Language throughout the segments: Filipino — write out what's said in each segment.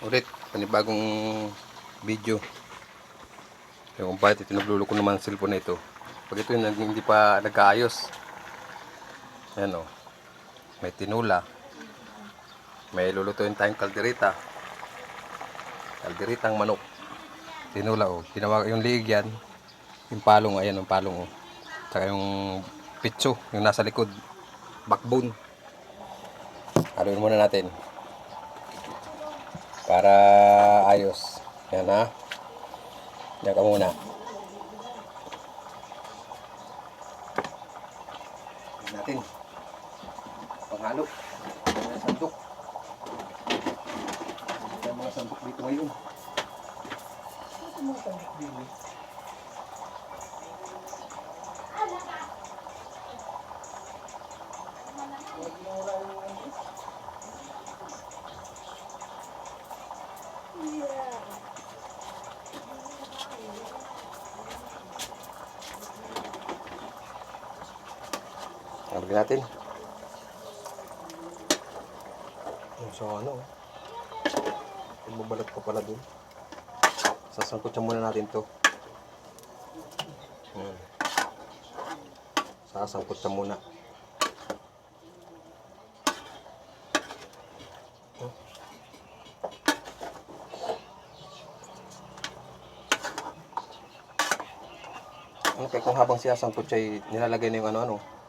ulit panibagong video. Yung kung bakit tinublulo ko naman ang cellphone na ito. Pag ito yung hindi pa nagkaayos yan o may tinula. May lulutuin tayong kalderita. Kalderitang manok. Tinula o ginawa yung liig yan yung palong ayan yung palong o. Saka yung pitso yung nasa likod. Backbone haluin muna natin para ayos. Yan ha. Yan ka muna. Natin. Panghalo. Ang sandok. Yan mga sandok dito ngayon. Ano mga sandok dito? Lagyan natin. So ano, yung mabalat pa pala dun. Sasangkot siya muna natin to. Sasangkot siya muna. Ano kaya kung habang siya sangkot siya, nilalagay na yung ano-ano,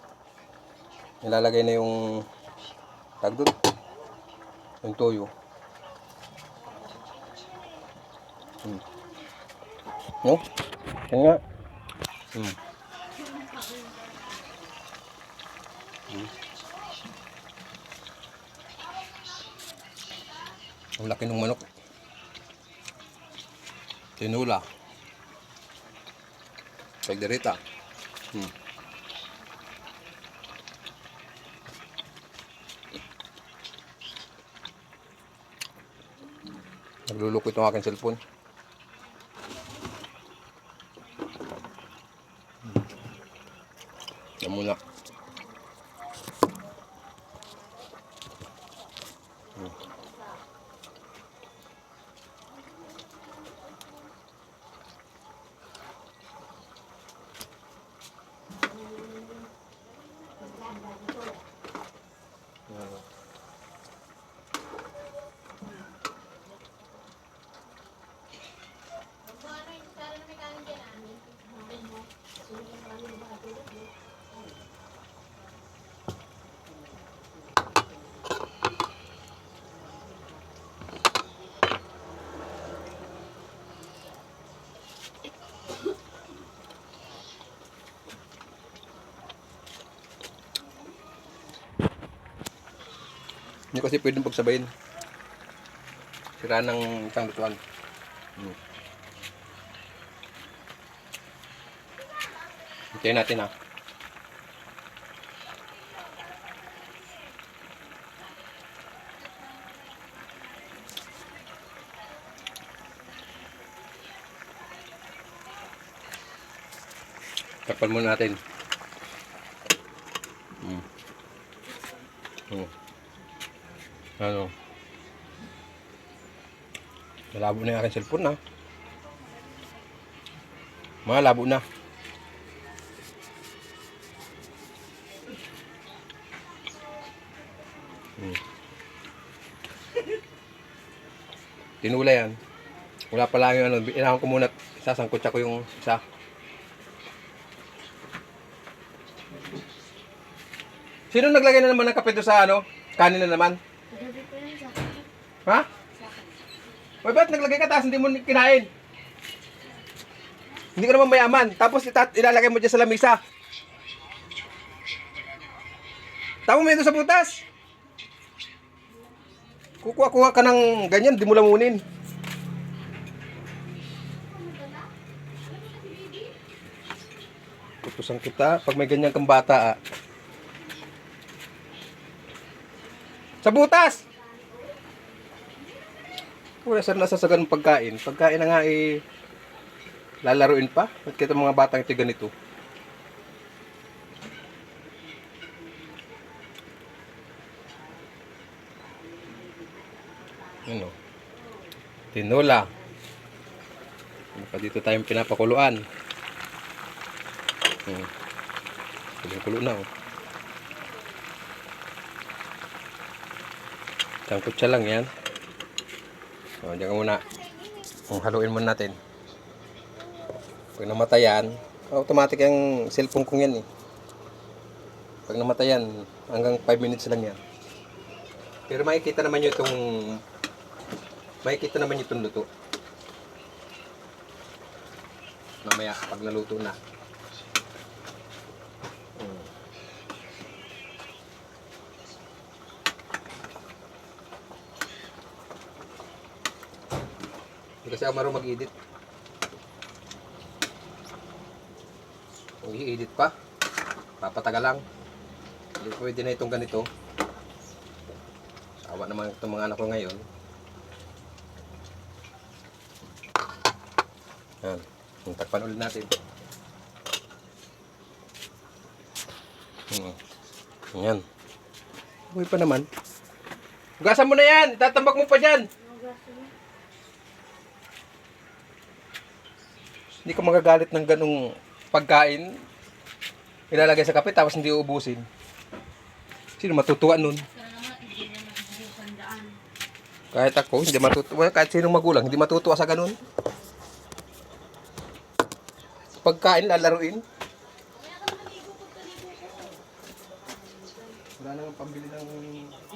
nilalagay na yung tagdod yung toyo hmm. no? yan nga hmm. Hmm. ang laki ng manok tinula pagderita hmm. Nagluloko itong aking cellphone. Yan muna. Hindi kasi pwedeng pagsabayin. Sira ng isang lutuan. Hmm. Hintayin natin ha. Kapal muna natin. Hmm. Hmm. Ano? Malabo na yung aking cellphone na. Malabo na. Hmm. Tinula yan. Wala pa lang yung ano, inahon ko muna, sasangkot ko yung isa. Sino naglagay na naman ng kape sa ano? Kanin na naman? Gabi ko yun sa Ha? Uy, ba't naglagay ka tapos hindi mo kinain? Hindi ka naman mayaman. Tapos ilalagay mo dyan sa lamisa. Tama mo yun sa butas. Kukuha-kuha ka ng ganyan, di mo lamunin. Putusan kita pag may ganyan kang bata ah. Sa butas! Wala saan nasasagan ng pagkain. Pagkain na nga eh, lalaruin pa. Ba't kita mga batang ito ganito? Ano? Tinola. Baka dito tayong pinapakuluan. Hmm. Kulo kulo na oh. Tangkot siya lang yan. O, diyan ka muna. Kung haluin muna natin. Pag namatayan, automatic ang cellphone kong yan eh. Pag namatayan, hanggang 5 minutes lang yan. Pero makikita naman nyo itong makikita naman nyo itong luto. Mamaya, pag naluto na. Kasi ako marunong mag-edit. Kung i-edit pa, papatagal lang. Hindi pwede na itong ganito. Awa naman itong mga anak ko ngayon. Yan. Yung takpan ulit natin. Hmm. Yan. Uy pa naman. Gasan mo na yan! Itatambak mo pa dyan! Hindi ka magagalit ng ganong pagkain. Ilalagay sa kape tapos hindi uubusin. Sino matutuwa nun? Hindi. Kahit ako, hindi matutuwa. Kahit sinong magulang, hindi matutuwa sa ganun. Pagkain, lalaruin. Wala nang pambili ng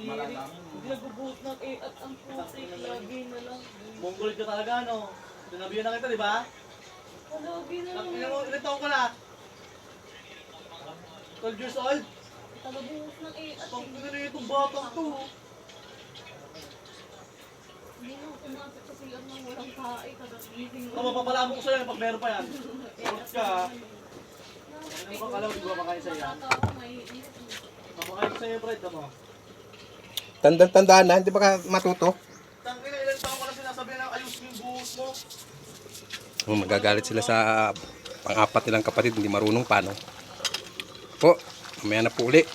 malalam. Nagbubuhot ng eh at ang putik, lagi na lang. Mongol ka talaga, no? Sinabihan na kita, di ba? Lagi na lang. Ilan mo, ilan ka na? 12 years old? Tagabuhos ng eh at Pang na itong batang to. hindi mo pumasok sa silang ng walang kain. Tagagising Ito, mapapala mo ko sa'yo pag meron pa yan. Huwag ka. Ano ba kalaw, di ba makain sa'yo yan? Tatawa, may init. Mapakain ko sa'yo, Fred, mo. Tandang-tandaan na, hindi ba ka matuto? Tangin na, ilan taon ko na sinasabi na ayusin yung buhos mo. Oh, magagalit sila sa pang-apat nilang kapatid, hindi marunong paano. Po, mamaya na po uli.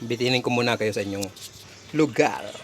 Bitinin ko muna kayo sa inyong lugar.